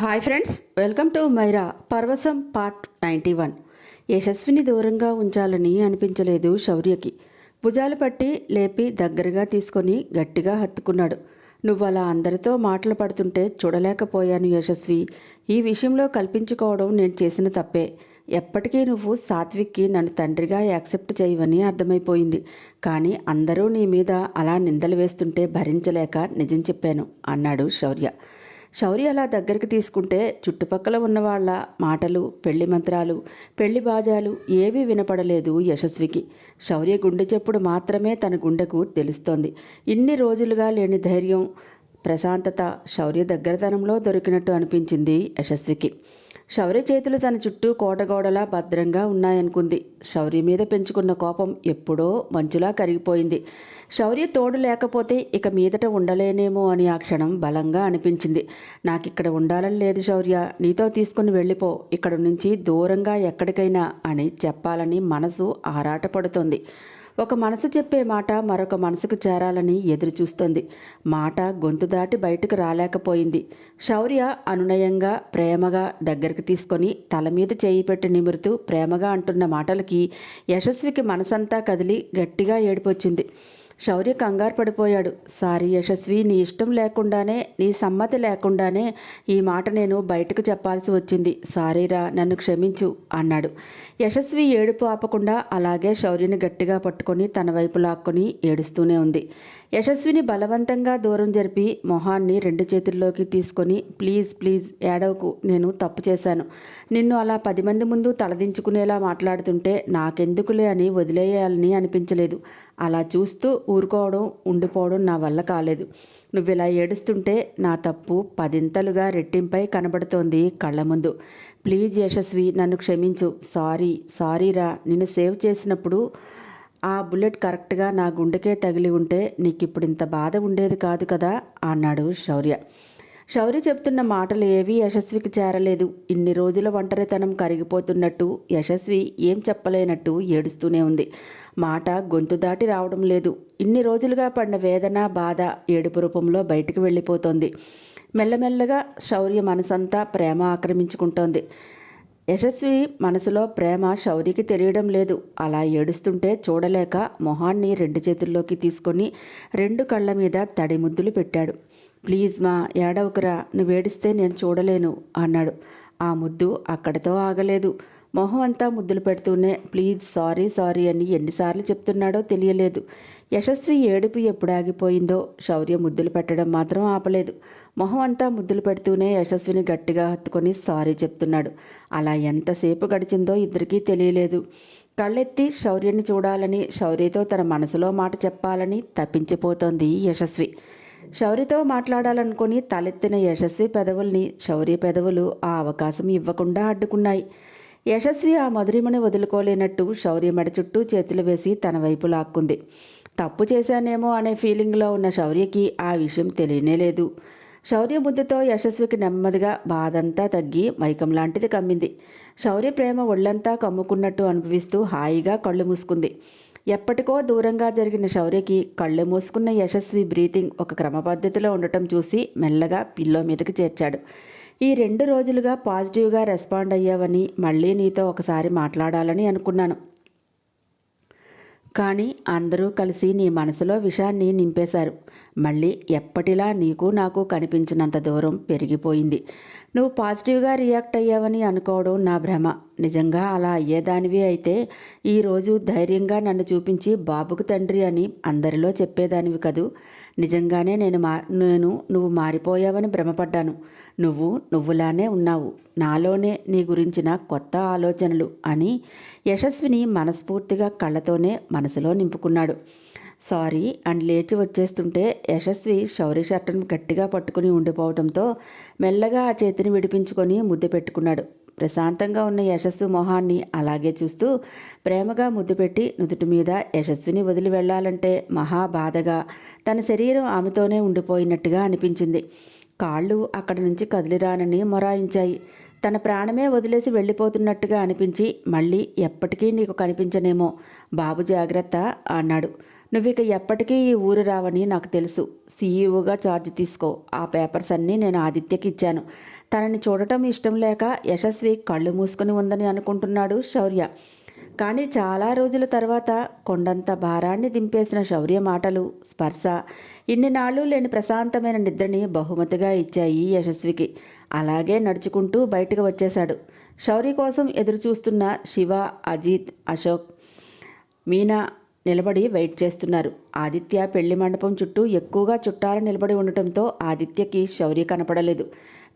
Hi friends welcome to మైరా పర్వసం part ninety one. Yashaswini దూరంగా ఉంచాలని అనిపించలేదు శౌర్యకి. భుజాలు పట్టి లేపి దగ్గరగా తీసుకొని గట్టిగా హత్తుకున్నాడు. నువ్వు అలా అందరితో మాటలు పడుతుంటే చూడలేకపోయాను యశస్వి. ఈ విషయంలో కల్పించుకోవడం నేను చేసిన తప్పే. ఎప్పటికీ నువ్వు సాత్విక్కి నన్ను తండ్రిగా యాక్సెప్ట్ చేయవని అర్థమైపోయింది. కానీ అందరూ నీ మీద అలా నిందలు వేస్తుంటే భరించలేక నిజం చెప్పాను అన్నాడు శౌర్య. శౌర్య అలా దగ్గరికి తీసుకుంటే చుట్టుపక్కల ఉన్న వాళ్ళ మాటలు పెళ్ళి మంత్రాలు పెళ్ళి బాజాలు ఏవీ వినపడలేదు యశస్వికి. శౌర్య గుండె చెప్పుడు మాత్రమే తన గుండెకు తెలుస్తోంది. ఇన్ని రోజులుగా లేని ధైర్యం ప్రశాంతత శౌర్య దగ్గరతనంలో దొరికినట్టు అనిపించింది యశస్వికి. శౌర్య చేతులు తన చుట్టూ కోటగోడలా భద్రంగా ఉన్నాయనుకుంది. శౌర్య మీద పెంచుకున్న కోపం ఎప్పుడో మంచులా కరిగిపోయింది. శౌర్య తోడు లేకపోతే ఇక మీదట ఉండలేనేమో అని ఆ క్షణం బలంగా అనిపించింది. నాకిక్కడ ఉండాలని లేదు శౌర్య. నీతో తీసుకుని వెళ్ళిపో. ఇక్కడ నుంచి దూరంగా ఎక్కడికైనా అని చెప్పాలని మనసు ఆరాటపడుతోంది. ఒక మనసు చెప్పే మాట మరొక మనసుకు చేరాలని ఎదురుచూస్తోంది. మాట గొంతు దాటి బయటకు రాలేకపోయింది. శౌర్య అనునయంగా ప్రేమగా దగ్గరికి తీసుకొని తల మీద చేయి పెట్టి నిమురుతూ ప్రేమగా అంటున్న మాటలకి యశస్వికి మనసంతా కదిలి గట్టిగా ఏడిపొచ్చింది. శౌర్య కంగారు పడిపోయాడు. సారీ యశస్వి నీ ఇష్టం లేకుండానే నీ సమ్మతి లేకుండానే ఈ మాట నేను బయటకు చెప్పాల్సి వచ్చింది. సారీరా నన్ను క్షమించు అన్నాడు. యశస్వి ఏడుపు ఆపకుండా అలాగే శౌర్యని గట్టిగా పట్టుకొని తన వైపు లాక్కొని ఏడుస్తూనే ఉంది. యశస్విని బలవంతంగా దూరం జరిపి మొహాన్ని రెండు చేతుల్లోకి తీసుకొని ప్లీజ్ ప్లీజ్ ఏడవకు నేను తప్పు చేశాను. నిన్ను అలా పది మంది ముందు తలదించుకునేలా మాట్లాడుతుంటే నాకెందుకులే అని వదిలేయాలని అనిపించలేదు. అలా చూస్తూ ఊరుకోవడం ఉండిపోవడం నా వల్ల కాలేదు. నువ్వు ఇలా ఏడుస్తుంటే నా తప్పు పదింతలుగా రెట్టింపై కనబడుతోంది కళ్ళ ముందు. ప్లీజ్ యశస్వి నన్ను క్షమించు. సారీ సారీరా. నిన్ను సేవ్ చేసినప్పుడు ఆ బుల్లెట్ కరెక్ట్గా నా గుండెకే తగిలి ఉంటే నీకు ఇప్పుడు ఇంత బాధ ఉండేది కాదు కదా అన్నాడు శౌర్య. శౌర్య చెప్తున్న మాటలు ఏవీ యశస్వికి చేరలేదు. ఇన్ని రోజుల ఒంటరితనం కరిగిపోతున్నట్టు యశస్వి ఏం చెప్పలేనట్టు ఏడుస్తూనే ఉంది. మాట గొంతు దాటి రావడం లేదు. ఇన్ని రోజులుగా పడిన వేదన బాధ ఏడుపు రూపంలో బయటికి వెళ్ళిపోతోంది. మెల్లమెల్లగా శౌర్య మనసంతా ప్రేమ ఆక్రమించుకుంటోంది. యశస్వి మనసులో ప్రేమ శౌరికి తెలియడం లేదు. అలా ఏడుస్తుంటే చూడలేక మొహాన్ని రెండు చేతుల్లోకి తీసుకొని రెండు కళ్ళ మీద తడి ముద్దులు పెట్టాడు. ప్లీజ్ మా ఏడవకురా నువ్వేడిస్తే నేను చూడలేను అన్నాడు. ఆ ముద్దు అక్కడితో ఆగలేదు. మొహం అంతా ముద్దులు పెడుతూనే ప్లీజ్ సారీ సారీ అని ఎన్నిసార్లు చెప్తున్నాడో తెలియలేదు. యశస్వి ఏడుపు ఎప్పుడు ఆగిపోయిందో శౌర్య ముద్దులు పెట్టడం మాత్రం ఆపలేదు. మొహం అంతా ముద్దులు పెడుతూనే యశస్విని గట్టిగా హత్తుకొని సారీ చెప్తున్నాడు. అలా ఎంతసేపు గడిచిందో ఇద్దరికీ తెలియలేదు. కళ్ళెత్తి శౌర్యని చూడాలని శౌర్యతో తన మనసులో మాట చెప్పాలని తప్పించిపోతోంది యశస్వి. శౌర్యతో మాట్లాడాలనుకుని తలెత్తిన యశస్వి పెదవుల్ని శౌర్య పెదవులు ఆ అవకాశం ఇవ్వకుండా అడ్డుకున్నాయి. యశస్వి ఆ మధురిమని వదులుకోలేనట్టు శౌర్య మెడ చుట్టూ చేతులు వేసి తన వైపు లాక్కుంది. తప్పు చేశానేమో అనే ఫీలింగ్లో ఉన్న శౌర్యకి ఆ విషయం తెలియనే లేదు. శౌర్య ముద్దుతో యశస్వికి నెమ్మదిగా బాధంతా తగ్గి మైకం లాంటిది కమ్మింది. శౌర్య ప్రేమ ఒళ్ళంతా కమ్ముకున్నట్టు అనుభవిస్తూ హాయిగా కళ్ళు మూసుకుంది. ఎప్పటికో దూరంగా జరిగిన శౌర్యకి కళ్ళు మూసుకున్న యశస్వి బ్రీతింగ్ ఒక క్రమపద్ధతిలో ఉండటం చూసి మెల్లగా పిల్లో మీదకి చేర్చాడు. ఈ రెండు రోజులుగా పాజిటివ్గా రెస్పాండ్ అయ్యావని మళ్ళీ నీతో ఒకసారి మాట్లాడాలని అనుకున్నాను. కానీ అందరూ కలిసి నీ మనసులో విషాన్ని నింపేశారు. మళ్ళీ ఎప్పటిలా నీకు నాకు కనిపించినంత దూరం పెరిగిపోయింది. నువ్వు పాజిటివ్గా రియాక్ట్ అయ్యావని అనుకోవడం నా భ్రమ. నిజంగా అలా అయ్యేదానివి అయితే ఈరోజు ధైర్యంగా నన్ను చూపించి బాబుకు తండ్రి అని అందరిలో చెప్పేదానివి కదూ. నిజంగానే నేను మా నేను నువ్వు మారిపోయావని భ్రమపడ్డాను. నువ్వు నువ్వులానే ఉన్నావు. నాలోనే నీ గురించిన కొత్త ఆలోచనలు అని యశస్విని మనస్ఫూర్తిగా కళ్ళతోనే మనసులో నింపుకున్నాడు. సారీ. అండ్ లేచి వచ్చేస్తుంటే యశస్వి శౌర్య షర్టును గట్టిగా పట్టుకుని ఉండిపోవడంతో మెల్లగా ఆ చేతిని విడిపించుకొని ముద్దు పెట్టుకున్నాడు. ప్రశాంతంగా ఉన్న యశస్వి మొహాన్ని అలాగే చూస్తూ ప్రేమగా ముద్దు పెట్టి నుదుటి మీద యశస్విని వదిలి వెళ్ళాలంటే మహా బాధగా తన శరీరం ఆమెతోనే ఉండిపోయినట్టుగా అనిపించింది. కాళ్ళు అక్కడి నుంచి కదిలిరానని మొరాయించాయి. తన ప్రాణమే వదిలేసి వెళ్ళిపోతున్నట్టుగా అనిపించి మళ్ళీ ఎప్పటికీ నీకు కనిపించనేమో బాబు జాగ్రత్త అన్నాడు. నువ్వు ఇక ఎప్పటికీ ఈ ఊరు రావని నాకు తెలుసు. సీఈఓగా ఛార్జ్ తీసుకో. ఆ పేపర్స్ అన్నీ నేను ఆదిత్యకి ఇచ్చాను. తనని చూడటం ఇష్టం లేక యశస్వి కళ్ళు మూసుకుని ఉందని అనుకుంటున్నాడు శౌర్య. కానీ చాలా రోజుల తర్వాత కొండంత భారాన్ని దింపేసిన శౌర్య మాటలు స్పర్శ ఇన్ని నాళ్ళు లేని ప్రశాంతమైన నిద్రని బహుమతిగా ఇచ్చాయి యశస్వికి. అలాగే నడుచుకుంటూ బయటకు వచ్చేశాడు. శౌర్య కోసం ఎదురుచూస్తున్న శివ అజిత్ అశోక్ మీనా నిలబడి వెయిట్ చేస్తున్నారు. ఆదిత్య పెళ్ళి మండపం చుట్టూ ఎక్కువగా చుట్టాలు నిలబడి ఉండటంతో ఆదిత్యకి శౌర్య కనపడలేదు.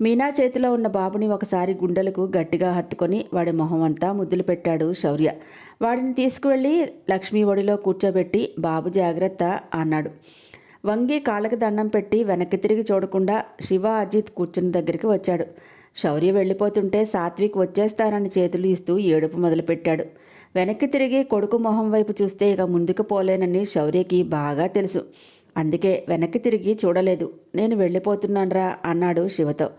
మీనా చేతిలో ఉన్న బాబుని ఒకసారి గుండెలకు గట్టిగా హత్తుకొని వాడి మొహం అంతా ముద్దులు పెట్టాడు శౌర్య. వాడిని తీసుకువెళ్ళి లక్ష్మీ ఒడిలో కూర్చోబెట్టి బాబు జాగ్రత్త అన్నాడు. వంగి కాళ్ళకి దండం పెట్టి వెనక్కి తిరిగి చూడకుండా శివ అజిత్ కూర్చున్న దగ్గరికి వచ్చాడు. శౌర్య వెళ్ళిపోతుంటే సాత్విక్ వచ్చేస్తానని చేతులు ఇస్తూ ఏడుపు మొదలుపెట్టాడు. వెనక్కి తిరిగి కొడుకు మొహం వైపు చూస్తే ఇక ముందుకు పోలేనని శౌర్యకి బాగా తెలుసు. అందుకే వెనక్కి తిరిగి చూడలేదు. నేను వెళ్ళిపోతున్నాన్రా అన్నాడు శివతో.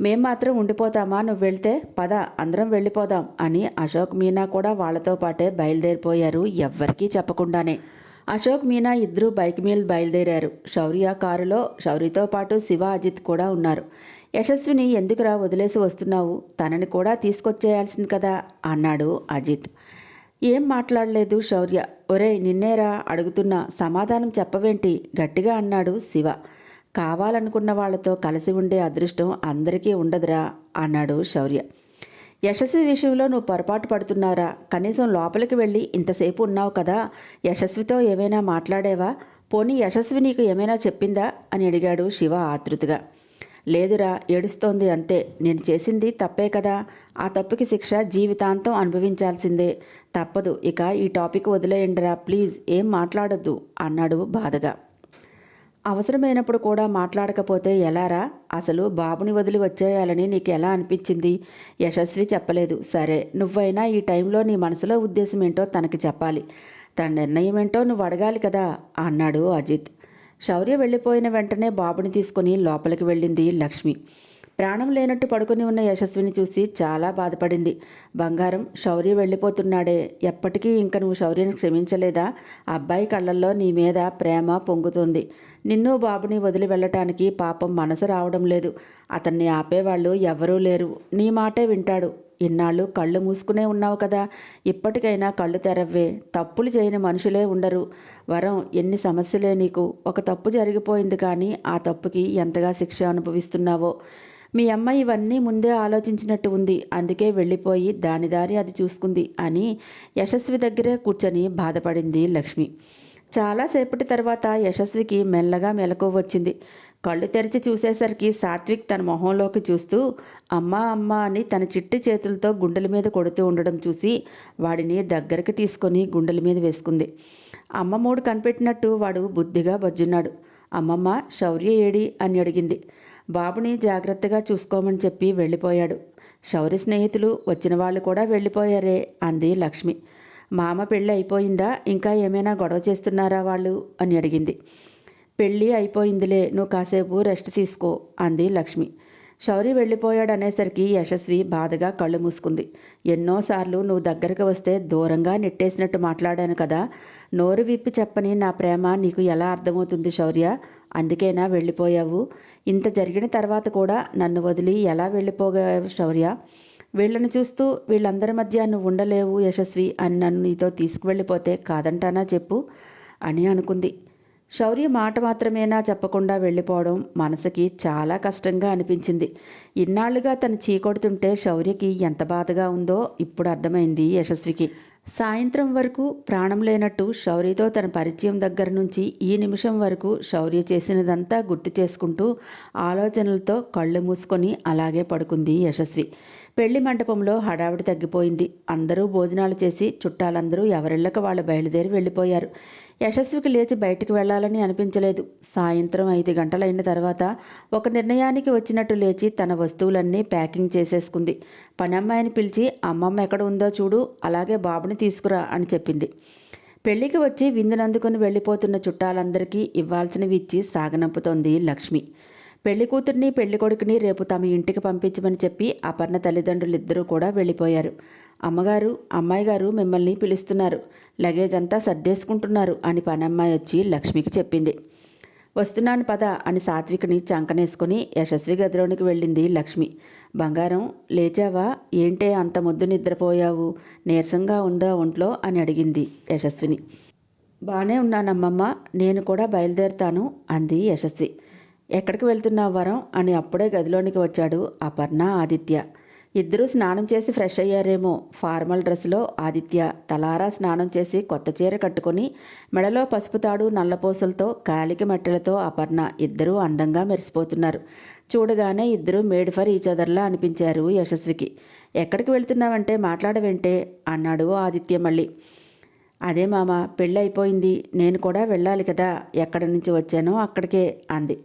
మేం మాత్రం ఉండిపోతామా? నువ్వు వెళ్తే పద అందరం వెళ్ళిపోదాం అని అశోక్ మీనా కూడా వాళ్ళతో పాటే బయలుదేరిపోయారు ఎవ్వరికీ చెప్పకుండానే. అశోక్ మీనా ఇద్దరూ బైక్ మీద బయలుదేరారు. శౌర్య కారులో శౌర్యతో పాటు శివ అజిత్ కూడా ఉన్నారు. యశస్విని ఎందుకురా వదిలేసి వస్తున్నావు? తనని కూడా తీసుకొచ్చేయాల్సింది కదా అన్నాడు అజిత్. ఏం మాట్లాడలేదు శౌర్య. ఒరేయ్ నిన్నేరా అడుగుతున్నా సమాధానం చెప్పవేంటి? గట్టిగా అన్నాడు శివ. కావాలనుకున్న వాళ్ళతో కలిసి ఉండే అదృష్టం అందరికీ ఉండదురా అన్నాడు శౌర్య. యశస్వి విషయంలో నువ్వు పొరపాటు పడుతున్నారా? కనీసం లోపలికి వెళ్ళి ఇంతసేపు ఉన్నావు కదా యశస్వితో ఏమైనా మాట్లాడేవా? పోనీ యశస్వి నీకు ఏమైనా చెప్పిందా? అని అడిగాడు శివ ఆతృతగా లేదురా ఏడుస్తోంది అంతే. నేను చేసింది తప్పే కదా. ఆ తప్పుకి శిక్ష జీవితాంతం అనుభవించాల్సిందే. తప్పదు. ఇక ఈ టాపిక్ వదిలేయండిరా ప్లీజ్. ఏం మాట్లాడొద్దు అన్నాడు బాధగా. అవసరమైనప్పుడు కూడా మాట్లాడకపోతే ఎలారా? అసలు బాబుని వదిలి వచ్చేయాలని నీకు ఎలా అనిపించింది? యశస్వి చెప్పలేదు. సరే నువ్వైనా ఈ టైంలో నీ మనసులో ఉద్దేశం ఏంటో తనకి చెప్పాలి. తన నిర్ణయం ఏంటో నువ్వు అడగాలి కదా అన్నాడు అజిత్. శౌర్య వెళ్ళిపోయిన వెంటనే బాబుని తీసుకుని లోపలికి వెళ్ళింది లక్ష్మి. ప్రాణం లేనట్టు పడుకుని ఉన్న యశస్విని చూసి చాలా బాధపడింది. బంగారం శౌర్య వెళ్ళిపోతున్నాడే. ఎప్పటికీ ఇంక నువ్వు శౌర్యని క్షమించలేదా? అబ్బాయి కళ్ళల్లో నీ మీద ప్రేమ పొంగుతుంది. నిన్ను బాబుని వదిలి వెళ్ళటానికి పాపం మనసు రావడం లేదు. అతన్ని ఆపేవాళ్ళు ఎవరూ లేరు. నీ మాటే వింటాడు. ఇన్నాళ్ళు కళ్ళు మూసుకునే ఉన్నావు కదా. ఇప్పటికైనా కళ్ళు తెరవ్వే తప్పులు చేయని మనుషులే ఉండరు. వరం ఎన్ని సమస్యలే నీకు. ఒక తప్పు జరిగిపోయింది కానీ ఆ తప్పుకి ఎంతగా శిక్ష అనుభవిస్తున్నావో. మీ అమ్మ ఇవన్నీ ముందే ఆలోచించినట్టు ఉంది. అందుకే వెళ్ళిపోయి దాని దారి అది చూసుకుంది అని యశస్వి దగ్గరే కూర్చొని బాధపడింది లక్ష్మి. చాలాసేపటి తర్వాత యశస్వికి మెల్లగా మెలకు వచ్చింది. కళ్ళు తెరిచి చూసేసరికి సాత్విక్ తన మొహంలోకి చూస్తూ అమ్మా అమ్మా అని తన చిట్టి చేతులతో గుండెల మీద కొడుతూ ఉండడం చూసి వాడిని దగ్గరికి తీసుకొని గుండెల మీద వేసుకుంది. అమ్మ మూడు కనిపెట్టినట్టు వాడు బుద్ధిగా బజ్జున్నాడు. అమ్మమ్మ శౌర్య ఏడి? అని అడిగింది. బాబుని జాగ్రత్తగా చూసుకోమని చెప్పి వెళ్ళిపోయాడు. శౌర్య స్నేహితులు వచ్చిన వాళ్ళు కూడా వెళ్ళిపోయారే అంది లక్ష్మి. మామ పెళ్ళి అయిపోయిందా? ఇంకా ఏమైనా గొడవ చేస్తున్నారా వాళ్ళు? అని అడిగింది. పెళ్ళి అయిపోయిందిలే నువ్వు కాసేపు రెస్ట్ తీసుకో అంది లక్ష్మి. శౌరి వెళ్ళిపోయాడు అనేసరికి యశస్వి బాధగా కళ్ళు మూసుకుంది. ఎన్నోసార్లు నువ్వు దగ్గరకు వస్తే దూరంగా నెట్టేసినట్టు మాట్లాడాను కదా నోరు విప్పి చెప్పని నా ప్రేమ నీకు ఎలా అర్థమవుతుంది శౌర్య? అందుకేనా వెళ్ళిపోయావు? ఇంత జరిగిన తర్వాత కూడా నన్ను వదిలి ఎలా వెళ్ళిపోగావు శౌర్య? వీళ్ళని చూస్తూ వీళ్ళందరి మధ్య నువ్వు ఉండలేవు యశస్వి అని నన్ను నీతో తీసుకువెళ్ళిపోతే కాదంటానా చెప్పు అని అనుకుంది. శౌర్య మాట మాత్రమేనా చెప్పకుండా వెళ్ళిపోవడం మనసుకి చాలా కష్టంగా అనిపించింది. ఇన్నాళ్ళుగా తను చీకొడుతుంటే శౌర్యకి ఎంత బాధగా ఉందో ఇప్పుడు అర్థమైంది యశస్వికి. సాయంత్రం వరకు ప్రాణం లేనట్టు శౌర్యతో తన పరిచయం దగ్గర నుంచి ఈ నిమిషం వరకు శౌర్య చేసినదంతా గుర్తు చేసుకుంటూ ఆలోచనలతో కళ్ళు మూసుకొని అలాగే పడుకుంది యశస్వి. పెళ్ళి మండపంలో హడావిడి తగ్గిపోయింది. అందరూ భోజనాలు చేసి చుట్టాలందరూ ఎవరిళ్ళక వాళ్ళు బయలుదేరి వెళ్ళిపోయారు. యశస్వికి లేచి బయటికి వెళ్ళాలని అనిపించలేదు. సాయంత్రం ఐదు గంటలైన తర్వాత ఒక నిర్ణయానికి వచ్చినట్టు లేచి తన వస్తువులన్నీ ప్యాకింగ్ చేసేసుకుంది. పనమ్మాయిని పిలిచి అమ్మమ్మ ఎక్కడ ఉందో చూడు అలాగే బాబుని తీసుకురా అని చెప్పింది. పెళ్ళికి వచ్చి విందునందుకుని వెళ్ళిపోతున్న చుట్టాలందరికీ ఇవ్వాల్సినవి ఇచ్చి సాగనంపుతోంది లక్ష్మి. పెళ్ళి కూతుర్ని పెళ్ళి కొడుకుని రేపు తమ ఇంటికి పంపించమని చెప్పి అపర్ణ తల్లిదండ్రులు ఇద్దరూ కూడా వెళ్ళిపోయారు. అమ్మగారు అమ్మాయి గారు మిమ్మల్ని పిలుస్తున్నారు. లగేజ్ అంతా సర్దేసుకుంటున్నారు అని పనమ్మాయి వచ్చి లక్ష్మికి చెప్పింది. వస్తున్నాను పద అని సాత్వికని చంకనేసుకుని యశస్వి గదిలోనికి వెళ్ళింది లక్ష్మి. బంగారం లేచావా? ఏంటే అంత ముద్దు నిద్రపోయావు? నీరసంగా ఉందా ఒంట్లో? అని అడిగింది యశస్విని. బాగానే ఉన్నానమ్మమ్మ నేను కూడా బయలుదేరుతాను అంది యశస్వి. ఎక్కడికి వెళ్తున్నావు వరం? అని అప్పుడే గదిలోనికి వచ్చాడు అపర్ణ ఆదిత్య. ఇద్దరూ స్నానం చేసి ఫ్రెష్ అయ్యారేమో. ఫార్మల్ డ్రెస్లో ఆదిత్య తలారా స్నానం చేసి కొత్త చీర కట్టుకొని మెడలో పసుపు తాడు నల్లపూసలతో కాలికి మట్టెలతో అపర్ణ ఇద్దరూ అందంగా మెరిసిపోతున్నారు. చూడగానే ఇద్దరు మేడ్ ఫర్ ఈచ్ అదర్లా అనిపించారు యశస్వికి. ఎక్కడికి వెళ్తున్నావంటే మాట్లాడవేంటే? అన్నాడు ఆదిత్య మళ్ళీ. అదే మామ పెళ్ళి అయిపోయింది నేను కూడా వెళ్ళాలి కదా. ఎక్కడి నుంచి వచ్చానో అక్కడికే అంది.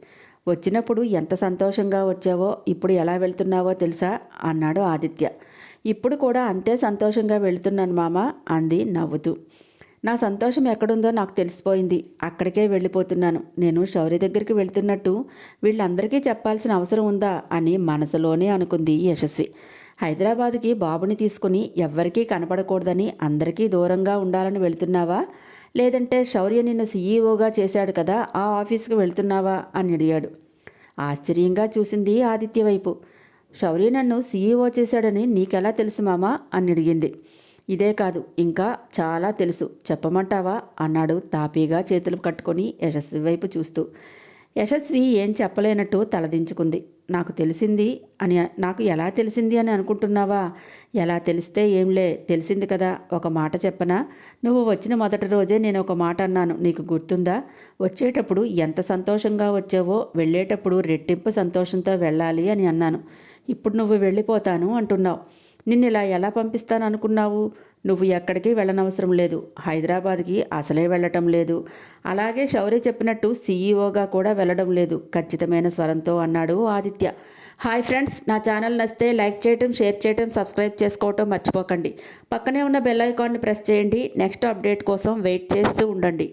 వచ్చినప్పుడు ఎంత సంతోషంగా వచ్చావో ఇప్పుడు ఎలా వెళ్తున్నావో తెలుసా? అన్నాడు ఆదిత్య. ఇప్పుడు కూడా అంతే సంతోషంగా వెళ్తున్నాను మామ అంది నవ్వుతూ. నా సంతోషం ఎక్కడుందో నాకు తెలిసిపోయింది. అక్కడికే వెళ్ళిపోతున్నాను. నేను శౌర్య దగ్గరికి వెళ్తున్నట్టు వీళ్ళందరికీ చెప్పాల్సిన అవసరం ఉందా అని మనసులోనే అనుకుంది యశస్వి. హైదరాబాద్కి బాబుని తీసుకుని ఎవ్వరికీ కనపడకూడదని అందరికీ దూరంగా ఉండాలని వెళ్తున్నావా? లేదంటే శౌర్య నిన్ను సీఈఓగా చేశాడు కదా ఆ ఆఫీస్కి వెళ్తున్నావా? అని అడిగాడు. ఆశ్చర్యంగా చూసింది ఆదిత్య వైపు. శౌర్య నన్ను సీఈఓ చేశాడని నీకెలా తెలుసు మామా? అని అడిగింది. ఇదే కాదు ఇంకా చాలా తెలుసు. చెప్పమంటావా? అన్నాడు తాపీగా చేతులు కట్టుకొని యశస్వి వైపు చూస్తూ. యశస్వి ఏం చెప్పలేనట్టు తలదించుకుంది. నాకు తెలిసింది అని నాకు ఎలా తెలిసింది అని అనుకుంటున్నావా? ఎలా తెలిస్తే ఏంలే? తెలిసింది కదా. ఒక మాట చెప్పనా? నువ్వు వచ్చిన మొదటి రోజే నేను ఒక మాట అన్నాను. నీకు గుర్తుందా? వచ్చేటప్పుడు ఎంత సంతోషంగా వచ్చావో వెళ్ళేటప్పుడు రెట్టింపు సంతోషంతో వెళ్ళాలి అని అన్నాను. ఇప్పుడు నువ్వు వెళ్ళిపోతాను అంటున్నావు. నిన్ను ఇలా ఎలా పంపిస్తాను అనుకున్నావు నువ్వు ఎక్కడికి వెళ్ళనవసరం లేదు. హైదరాబాద్కి అసలే వెళ్ళటం లేదు. అలాగే శౌర్య చెప్పినట్టు సీఈఓగా కూడా వెళ్ళడం లేదు. ఖచ్చితమైన స్వరంతో అన్నాడు ఆదిత్య. హాయ్ ఫ్రెండ్స్ నా ఛానల్ నచ్చితే లైక్ చేయటం షేర్ చేయటం సబ్స్క్రైబ్ చేసుకోవటం మర్చిపోకండి. పక్కనే ఉన్న బెల్ ఐకాన్ని ప్రెస్ చేయండి. నెక్స్ట్ అప్డేట్ కోసం వెయిట్ చేస్తూ ఉండండి.